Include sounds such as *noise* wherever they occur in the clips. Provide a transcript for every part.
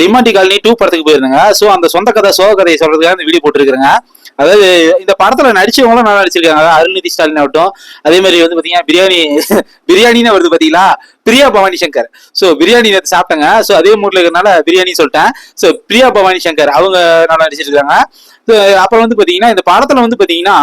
Demonte colony two படத்துக்கு போயிருந்தாங்க. So அந்த சொந்த கதை சோக கதையை சொல்றதுக்காக இந்த வீடியோ போட்டுருக்கிறேங்க. அதாவது இந்த படத்துல நடிச்சவங்களும் நல்லா நடிச்சிருக்காங்க. அருள்நிதி ஸ்டாலின் ஆகட்டும். அதே மாதிரி வந்து பாத்தீங்கன்னா பிரியாணி *laughs* பிரியாணின்னு வருது பாத்தீங்களா? பிரியா பவானி சங்கர். ஸோ பிரியாணி நேற்று சாப்பிட்டேங்க. ஸோ அதே மூட்ல இருக்கிறனால பிரியாணி சொல்லிட்டேன். ஸோ பிரியா பவானி சங்கர் அவங்க நல்லா நடிச்சிருக்காங்க அப்புறம் வந்து பார்த்தீங்கன்னா இந்த படத்தில் வந்து பார்த்தீங்கன்னா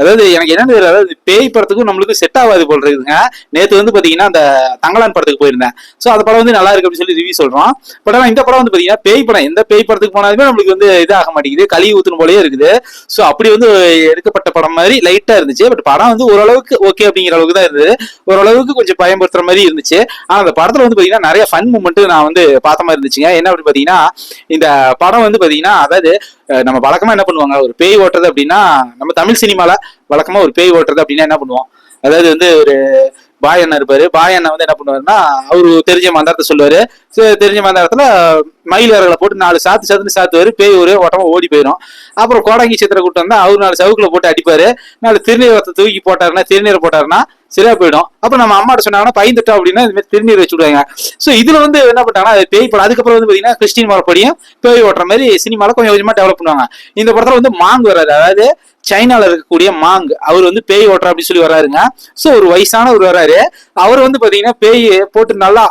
அதாவது எனக்கு என்ன தெரியல அதாவது பேய் படத்துக்கும் நம்மளுக்கு செட் ஆகாது போல் இருக்குதுங்க. நேற்று வந்து பார்த்தீங்கன்னா அந்த தங்கலான் படத்துக்கு போயிருந்தேன். ஸோ அந்த படம் வந்து நல்லா இருக்கு அப்படின்னு சொல்லி ரிவ்யூ சொல்கிறோம் பட் ஆனால் இந்த படம் வந்து பார்த்தீங்கன்னா பேய் படம் எந்த பேய் படத்துக்கு போனாலுமே நம்மளுக்கு வந்து இது ஆக மாட்டேங்குது. களி ஊத்துன போலயே இருக்குது. ஸோ அப்படி வந்து எடுக்கப்பட்ட படம் மாதிரி லைட்டாக இருந்துச்சு. பட் படம் வந்து ஓரளவுக்கு ஓகே அப்படிங்கிற அளவுக்கு தான் இருந்தது. ஓரளவுக்கு கொஞ்சம் பயன்படுத்துற மாதிரி இருந்துச்சு. ஆனா அந்த படத்துல வந்து பாத்தீங்கன்னா நிறைய ஃபன் மூமெண்ட் நான் வந்து பார்த்த மாதிரி இருந்துச்சுங்க. என்ன அப்படின்னு பாத்தீங்கன்னா இந்த படம் வந்து பாத்தீங்கன்னா அதாவது நம்ம வழக்கமா என்ன பண்ணுவாங்க? ஒரு பேய் ஓட்டுறது அப்படின்னா நம்ம தமிழ் சினிமால வழக்கமா ஒரு பேய் ஓட்டுறது அப்படின்னா என்ன பண்ணுவோம்? அதாவது வந்து ஒரு பாய் அண்ணன் இருப்பாரு. பாய் அண்ணன் வந்து என்ன பண்ணுவாருன்னா அவரு தெரிஞ்ச மந்திரத்தை சொல்லுவாரு. சரி, தெரிஞ்ச மந்திரத்துல மயில் இறகளை போட்டு நாலு சாத்து சாத்துன்னு சாத்துவாரு. பேய் ஒரு ஓட்டமா ஓடி போயிடும் அப்புறம் கோடங்கி சித்திர கூட்டம் வந்தா அவரு நாலு சவுக்குல போட்டு அடிப்பாரு. நாலு திருநீரத்தை தூக்கி போட்டாருன்னா திருநீரை போட்டாருன்னா சரியா போயிடும். அப்ப நம்ம அம்மாட்ட சொன்னாங்கன்னா பயந்துட்டோம் அப்படின்னா இந்த மாதிரி திருநீர் வச்சு விடுவாங்க. சோ இதுல வந்து என்ன பண்ணிட்டாங்கன்னா பேய் படம். அதுக்கப்புறம் வந்து பாத்தீங்கன்னா கிறிஸ்டின் மரப்படியும் பேய் ஓட்டுற மாதிரி சினிமால கொஞ்சம் கொஞ்சமா டெவலப் பண்ணுவாங்க. இந்த படத்துல வந்து மாங்கு வராது அதாவது சைனால இருக்கக்கூடிய மாங் அவர் வந்து பேய் ஓட்டுற அப்படின்னு சொல்லி வராருங்க. சோ ஒரு வயசானவர் வராரு. அவர் வந்து பாத்தீங்கன்னா பேய் போட்டு நல்லா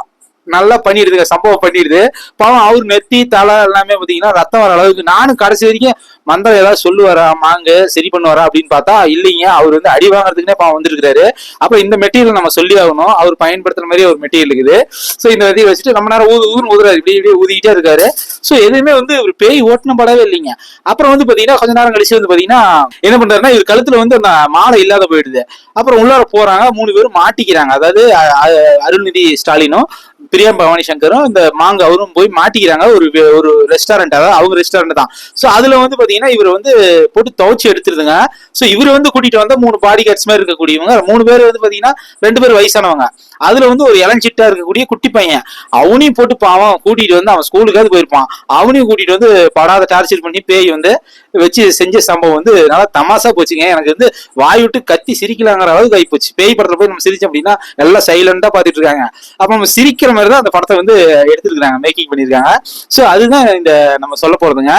நல்லா பண்ணிடுதுங்க சம்பவம் பண்ணிடுது. பாவம் அவர் நெத்தி தலை எல்லாமே பார்த்தீங்கன்னா ரத்தம் வர அளவுக்கு நானும் கடைசி வரைக்கும் மந்திரம் ஏதாவது சொல்லுவாரா மாங்கு சரி பண்ணுவாரா அப்படின்னு பார்த்தா இல்லைங்க. அவர் வந்து அடி வாங்குறதுக்குனே பாவம் வந்துருக்காரு அப்போ இந்த மெட்டீரியல் நம்ம சொல்லி ஆகணும். அவர் பயன்படுத்துற மாதிரி ஒரு மெட்டீரியல் இருக்குது. ஸோ இந்த விதையை வச்சுட்டு நம்ம நேரம் ஊது ஊதுன்னு ஊதுறாரு. இப்படி இப்படி ஊதிக்கிட்டே இருக்காரு. ஸோ எதுவுமே வந்து ஒரு பேய் ஓட்டணும் படவே இல்லைங்க. அப்புறம் வந்து பார்த்தீங்கன்னா கொஞ்ச நேரம் கழிச்சு வந்து பார்த்தீங்கன்னா என்ன பண்றாருன்னா இவர் கழுத்துல வந்து அந்த மாலை இல்லாத போயிடுது. அப்புறம் உள்ளார போறாங்க. மூணு பேரும் மாட்டிக்கிறாங்க. அதாவது அ- அருள்நிதி ஸ்டாலினும் பிரியா பவானி சங்கரும் இந்த மாங்க அவரும் போய் மாட்டிக்கிறாங்க. ஒரு ஒரு ரெஸ்டாரண்ட் அதாவது அவங்க ரெஸ்டாரண்ட் தான். ஸோ அதுல வந்து பாத்தீங்கன்னா இவர் வந்து போட்டு துவச்சி எடுத்துருதுங்க. ஸோ இவர் வந்து கூட்டிட்டு வந்தால் மூணு பாடி கார்ட்ஸ் மாதிரி இருக்கக்கூடியவங்க. மூணு பேர் வந்து பாத்தீங்கன்னா ரெண்டு பேர் வயசானவங்க. அதுல வந்து ஒரு இளஞ்சிட்டா இருக்கக்கூடிய குட்டி பையன். அவனையும் போட்டு பாவம் கூட்டிட்டு வந்து அவன் ஸ்கூலுக்காவது போயிருப்பான். அவனையும் கூட்டிட்டு வந்து படாத டார்ச்சர் பண்ணி பேய் வந்து வச்சு செஞ்ச சம்பவம் வந்து நல்லா தமாசா போச்சுங்க. எனக்கு வந்து வாய் விட்டு கத்தி சிரிக்கலாங்கிற அளவுக்கு ஆகி போச்சு. பேய் படத்துல போய் நம்ம சிரிச்சோம் அப்படின்னா எல்லாம் சைலண்டா பாத்துட்டு இருக்காங்க. அப்ப நம்ம சிரிக்கிற மாதிரி தான் அந்த படத்தை வந்து எடுத்துருக்காங்க மேக்கிங் பண்ணியிருக்காங்க. ஸோ அதுதான் இந்த நம்ம சொல்ல போறதுங்க.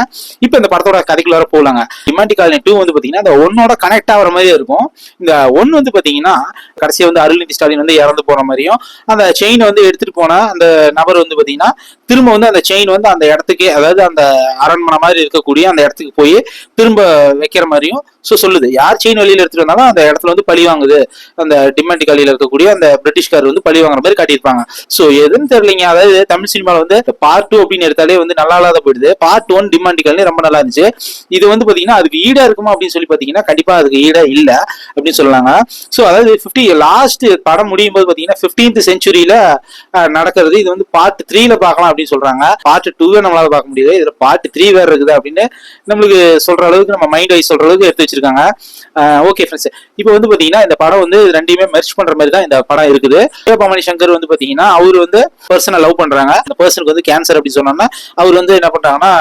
இப்போ இந்த படத்தோட கதைக்குள்ளார போகலாங்க டிமாண்டி காலனி டூ வந்து பார்த்தீங்கன்னா இந்த ஒன்னோட கனெக்ட் ஆகிற மாதிரியே இருக்கும். இந்த ஒன் வந்து பார்த்தீங்கன்னா கடைசியாக வந்து அருள்நிதி ஸ்டாலின் வந்து இறந்து போகிற மாதிரியும் அந்த செயின் வந்து எடுத்துட்டு போன அந்த நபர் வந்து பார்த்தீங்கன்னா திரும்ப வந்து அந்த செயின் வந்து அந்த இடத்துக்கே அதாவது அந்த அரண்மனை மாதிரி இருக்கக்கூடிய அந்த இடத்துக்கு போய் திரும்ப வைக்கிற மாதிரியும் ஸோ சொல்லுது. யார் செயின் வழியில் எடுத்துட்டு வந்தாலும் அந்த இடத்துல வந்து பழி வாங்குது. அந்த டிமாண்டி காலியில இருக்கக்கூடிய அந்த பிரிட்டிஷ்கார் வந்து பழி வாங்குற மாதிரி காட்டியிருப்பாங்க. ஸோ எதுன்னு தெரியலைங்க. அதாவது தமிழ் சினிமாவில் வந்து பார்ட் டூ அப்படின்னு எடுத்தாலே வந்து நல்லா இல்லாத போயிடுது. பார்ட் ஒன் டிமாண்டி காலனி ரொம்ப நல்லா இருந்துச்சு. இது வந்து பார்த்தீங்கன்னா அதுக்கு ஈடா இருக்குமா அப்படின்னு சொல்லி பார்த்தீங்கன்னா கண்டிப்பாக அதுக்கு ஈடா இல்லை அப்படின்னு சொல்லலாங்க ஸோ அதாவது ஃபிஃப்டி லாஸ்ட் படம் முடியும் போது பார்த்தீங்கன்னா ஃபிஃப்டீன்த் செஞ்சுரியில நடக்கிறது. இது வந்து பார்ட் த்ரீல பார்க்கலாம் அப்படின்னு சொல்றாங்க. பார்ட் டூவே நம்மளால பார்க்க முடியுது. இதுல பார்ட் த்ரீ வேற இருக்குது அப்படின்னு நம்மளுக்கு சொல்ற அளவுக்கு நம்ம மைண்ட் வைஸ் சொல்ற அளவுக்கு எடுத்து வச்சிருக்காங்க. ஓகே ஃப்ரெண்ட்ஸ் இப்போ வந்து பாத்தீங்கன்னா இந்த படம் வந்து ரெண்டையுமே மெர்ச் பண்ற மாதிரி தான் இந்த படம் இருக்குது. பவானி சங்கர் வந்து பாத்தீங்கன்னா அவர் வந்து பர்சனை லவ் பண்றாங்க. அந்த பர்சனுக்கு வந்து கேன்சர் அப்படின்னு சொன்னோம்னா அவர் வந்து என்ன பண்றாங்கன்னா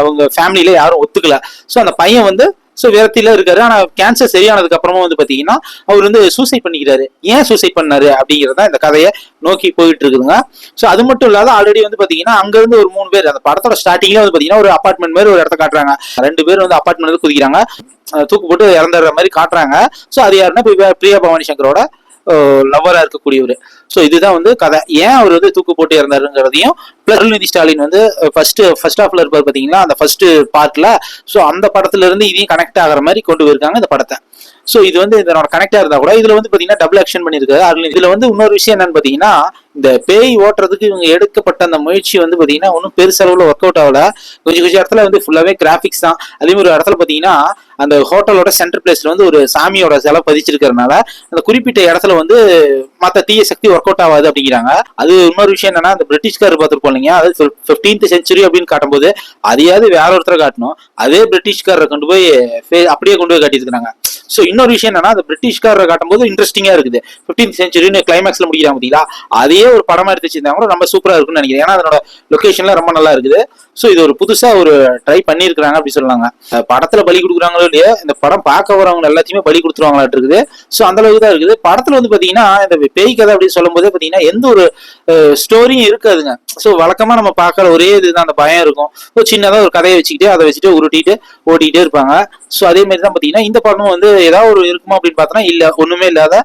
அவங்க ஃபேமிலியில யாரும் ஒத்துக்கல. ஸோ அந்த பையன் வந்து ஸோ விரக்தியில இருக்காரு. ஆனா கேன்சர் சரியானதுக்கு அப்புறமா வந்து பாத்தீங்கன்னா அவர் வந்து சூசைட் பண்ணிக்கிறாரு. ஏன் சூசைட் பண்ணாரு? அப்படிங்கிறதா இந்த கதையை நோக்கி போயிட்டு இருக்குதுங்க ஸோ அது மட்டும் இல்லாத ஆல்ரெடி வந்து பாத்தீங்கன்னா அங்க இருந்து ஒரு மூணு பேர் அந்த படத்தோட ஸ்டார்டிங்ல வந்து பாத்தீங்கன்னா ஒரு அபார்ட்மெண்ட் மாதிரி ஒரு இடத்த காட்டுறாங்க. ரெண்டு பேர் வந்து அபார்ட்மெண்ட் குதிக்கிறாங்க. தூக்கு போட்டு இறந்துடுற மாதிரி காட்டுறாங்க. ஸோ அது யாருன்னா பிரியா பவானி சங்கரோட லவ்வராக இருக்கக்கூடியவர். ஸோ இதுதான் வந்து கதை. ஏன் அவர் வந்து தூக்கு போட்டு இறந்தாருங்கிறதையும் பிளஸ் அருள்நிதி ஸ்டாலின் வந்து ஃபர்ஸ்ட் ஃபர்ஸ்ட் ஆஃப்ல இருப்பார் பார்த்தீங்களா அந்த ஃபர்ஸ்ட் பார்ட்ல ஸோ அந்த படத்துல இருந்து இதையும் கனெக்ட் ஆகிற மாதிரி கொண்டு போயிருக்காங்க இந்த படத்தை. ஸோ இது வந்து இதனோட கனெக்டா இருந்தா கூட இதுல வந்து பாத்தீங்கன்னா டபுள் ஆக்ஷன் பண்ணியிருக்காரு இதில் இதுல வந்து இன்னொரு விஷயம் என்னன்னு பாத்தீங்கன்னா இந்த பேய் ஓட்டுறதுக்கு இவங்க எடுக்கப்பட்ட அந்த முயற்சி வந்து பாத்தீங்கன்னா ஒன்றும் பெருசளவுல ஒர்க் அவுட் ஆகல. கொஞ்சம் கொஞ்சம் இடத்துல வந்து ஃபுல்லாவே கிராஃபிக்ஸ் தான். அதே மாதிரி ஒரு இடத்துல பாத்தீங்கன்னா அந்த ஹோட்டலோட சென்டர் பிளேஸ்ல வந்து ஒரு சாமியோட சிலை பதிச்சிருக்கிறதுனால அந்த குறிப்பிட்ட இடத்துல வந்து மற்ற தீய சக்தி ஒர்க் அவுட் ஆகாது அப்படிங்கிறாங்க. அது இன்னொரு விஷயம் என்னன்னா அந்த பிரிட்டிஷ்கார் பார்த்துருப்போம் இல்லைங்க அது பிப்டீன்த் செஞ்சுரி அப்படின்னு காட்டும்போது அதையாவது வேற ஒருத்தரை காட்டணும். அதே பிரிட்டிஷ்காரரை கொண்டு போய் அப்படியே கொண்டு போய் காட்டியிருக்காங்க ஸோ இன்னொரு விஷயம் என்னன்னா அந்த பிரிட்டிஷ்காரரை காட்டும்போது இன்ட்ரெஸ்டிங்காக இருக்குது. ஃபிஃப்டீன் செஞ்சுரின்னு கிளைமேக்ஸில் முடிக்கிறாங்க பார்த்தீங்களா அதே ஒரு படமாக எடுத்து வச்சிருந்தாங்க ரொம்ப சூப்பராக இருக்கும்னு நினைக்கிறேன். ஏன்னா அதனோட லொக்கேஷன்லாம் ரொம்ப நல்லா இருக்குது. ஸோ இது ஒரு புதுசாக ஒரு ட்ரை பண்ணியிருக்கிறாங்க அப்படி சொல்லலாங்க படத்தில் பலி கொடுக்குறாங்களோ இல்லையோ இந்த படம் பார்க்க வரவங்க எல்லாத்தையுமே பலி கொடுத்துருவாங்களாட்டு இருக்குது. ஸோ அந்த அளவுக்கு தான் இருக்குது. படத்தில் வந்து பார்த்தீங்கன்னா இந்த பேய் கதை அப்படின்னு சொல்லும்போதே பார்த்தீங்கன்னா எந்த ஒரு ஸ்டோரியும் இருக்காதுங்க. ஸோ வழக்கமாக நம்ம பார்க்குற ஒரே இதுதான் அந்த பயம் இருக்கும். ஒரு சின்னதாக ஒரு கதையை வச்சுக்கிட்டு அதை வச்சுட்டு உருட்டிட்டு ஓட்டிகிட்டே இருப்பாங்க. ஸோ அதே மாதிரி தான் பார்த்தீங்கன்னா இந்த படமும் வந்து ஏதாவது ஒரு இருக்குமா அப்படின்னு பார்த்தோன்னா இல்லை ஒன்றுமே இல்லாத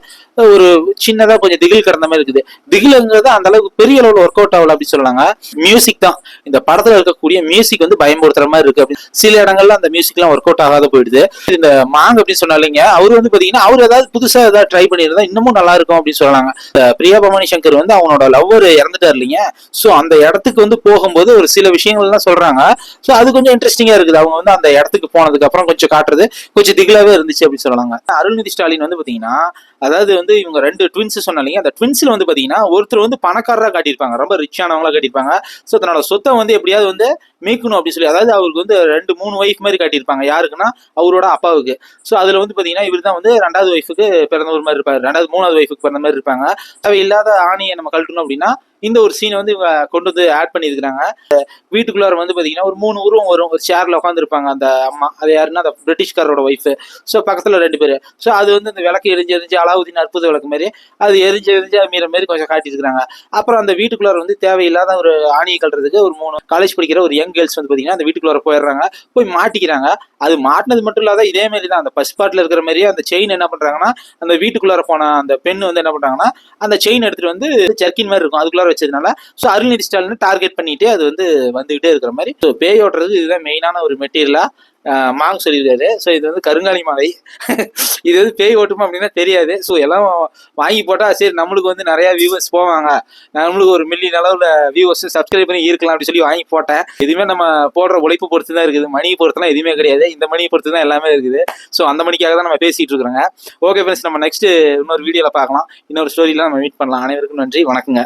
ஒரு சின்னதாக கொஞ்சம் திகில் கிடந்த மாதிரி இருக்குது. திகிலுங்கிறது அந்த அளவுக்கு பெரிய அளவில் ஒர்க் அவுட் ஆகல அப்படின்னு சொல்லலாங்க மியூசிக் தான். இந்த படத்தில் இருக்க இருக்கக்கூடிய மியூசிக் வந்து பயன்படுத்துற மாதிரி இருக்கு அப்படின்னு. சில இடங்கள்ல அந்த மியூசிக்லாம் ஒர்க் அவுட் ஆகாத போயிடுது. இந்த மாங் அப்படின்னு சொன்னாலிங்க அவர் வந்து பார்த்தீங்கன்னா அவர் ஏதாவது புதுசாக ஏதாவது ட்ரை பண்ணியிருந்தா இன்னமும் நல்லா இருக்கும் அப்படின்னு சொல்லலாங்க பிரியா பவானி சங்கர் வந்து அவனோட லவ்வர் இறந்துட்டார் இல்லைங்க. ஸோ அந்த இடத்துக்கு வந்து போகும்போது ஒரு சில விஷயங்கள்லாம் சொல்றாங்க. ஸோ அது கொஞ்சம் இன்ட்ரெஸ்டிங்கா இருக்குது. அவங்க வந்து அந்த இடத்துக்கு போனதுக்கு அப்புறம் கொஞ்சம் காட்டுறது கொஞ்சம் திகிலாவே இருந்துச்சு அப்படின்னு சொல்லலாங்க அருள்நிதி ஸ்டாலின் வந்து பாத்தீங்கன்னா அதாவது வந்து இவங்க ரெண்டு ட்வின்ஸ் சொன்னாலிங்க அந்த ட்வின்ஸ்ல வந்து பாத்தீங்கன்னா ஒருத்தர் வந்து பணக்காரரா காட்டியிருப்பாங்க. ரொம்ப ரிச்சானவங்களா காட்டியிருப்பாங்க. ஸோ தன்னோட சொத்தை வந்து எப்படியாவது வந்து மீட்கணும் அப்படின்னு சொல்லி அதாவது அவருக்கு வந்து ரெண்டு மூணு ஒய்ஃப் மாதிரி காட்டியிருப்பாங்க. யாருக்குன்னா அவரோட அப்பாவுக்கு. ஸோ அதுல வந்து பாத்தீங்கன்னா இவர் தான் வந்து ரெண்டாவது ஒய்ஃபுக்கு பிறந்தவர் மாதிரி இருப்பார். ரெண்டாவது மூணாவது ஒய்ஃபுக்கு பிறந்த மாதிரி இருப்பாங்க. தேவை இல்லாத ஆணியை நம்ம கழட்டணும் அப்படின்னா இந்த ஒரு சீனை வந்து இவங்க கொண்டு வந்து ஆட் பண்ணியிருக்கிறாங்க. வீட்டுக்குள்ளார வந்து பார்த்தீங்கன்னா ஒரு மூணு உருவம் வரும். ஒரு உட்காந்துருப்பாங்க அந்த அம்மா. அது யாருன்னா அந்த பிரிட்டிஷ்காரோட ஒய்ஃப் ஸோ பக்கத்துல ரெண்டு பேர். ஸோ அது வந்து இந்த விளக்கு எரிஞ்சு எரிஞ்சு அலாவுதீன் அற்புத விளக்கு மாதிரி அது எரிஞ்சு எரிஞ்சு மீற மாதிரி கொஞ்சம் காட்டியிருக்கிறாங்க. அப்புறம் அந்த வீட்டுக்குள்ளார வந்து தேவையில்லாத ஒரு ஆணியை கட்டுறதுக்கு ஒரு மூணு காலேஜ் படிக்கிற ஒரு யங் கேர்ள்ஸ் வந்து பார்த்தீங்கன்னா அந்த வீட்டுக்குள்ளார போயிடுறாங்க. போய் மாட்டிக்கிறாங்க. அது மாட்டினது மட்டும் இல்லாத இதே மாதிரி தான். அந்த பஸ் பாட்டில் இருக்கிற மாதிரியே அந்த செயின் என்ன பண்றாங்கன்னா அந்த வீட்டுக்குள்ளார போன அந்த பெண் வந்து என்ன பண்றாங்கன்னா அந்த செயின் எடுத்துகிட்டு வந்து ஜர்க்கின் மாதிரி இருக்கும். அதுக்குள்ளார வச்சதுனால ஸோ அருள்நிதி ஸ்டாலின் டார்கெட் பண்ணிட்டு அது வந்து வந்துகிட்டே இருக்கிற மாதிரி. ஸோ பேய் ஓட்டுறது இதுதான் மெயினான ஒரு மெட்டீரியலா மாங் சொல்லியிருக்காரு. ஸோ இது வந்து கருங்காலி மாலை. *laughs* இது வந்து பேய் ஓட்டுமா அப்படின்னா தெரியாது. ஸோ எல்லாம் வாங்கி போட்டால் சரி நம்மளுக்கு வந்து நிறையா வியூவர்ஸ் போவாங்க. நம்மளுக்கு ஒரு மில்லியன் அளவில் வியூவர்ஸ் சப்ஸ்கிரைப் பண்ணி இருக்கலாம் அப்படின்னு சொல்லி வாங்கி போட்டேன். எதுவுமே நம்ம போடுற உழைப்பு பொறுத்து தான் இருக்குது. மணியை பொறுத்துலாம் எதுவுமே கிடையாது. இந்த மணியை பொறுத்து தான் எல்லாமே இருக்குது. ஸோ அந்த மணிக்காக தான் நம்ம பேசிகிட்டு இருக்கிறோங்க. ஓகே ஃப்ரெண்ட்ஸ் நம்ம நெக்ஸ்ட் இன்னொரு வீடியோவில் பார்க்கலாம். இன்னொரு ஸ்டோரியில் நம்ம மீட் பண்ணலாம். அனைவருக்கும் நன்றி. வணக்கங்க.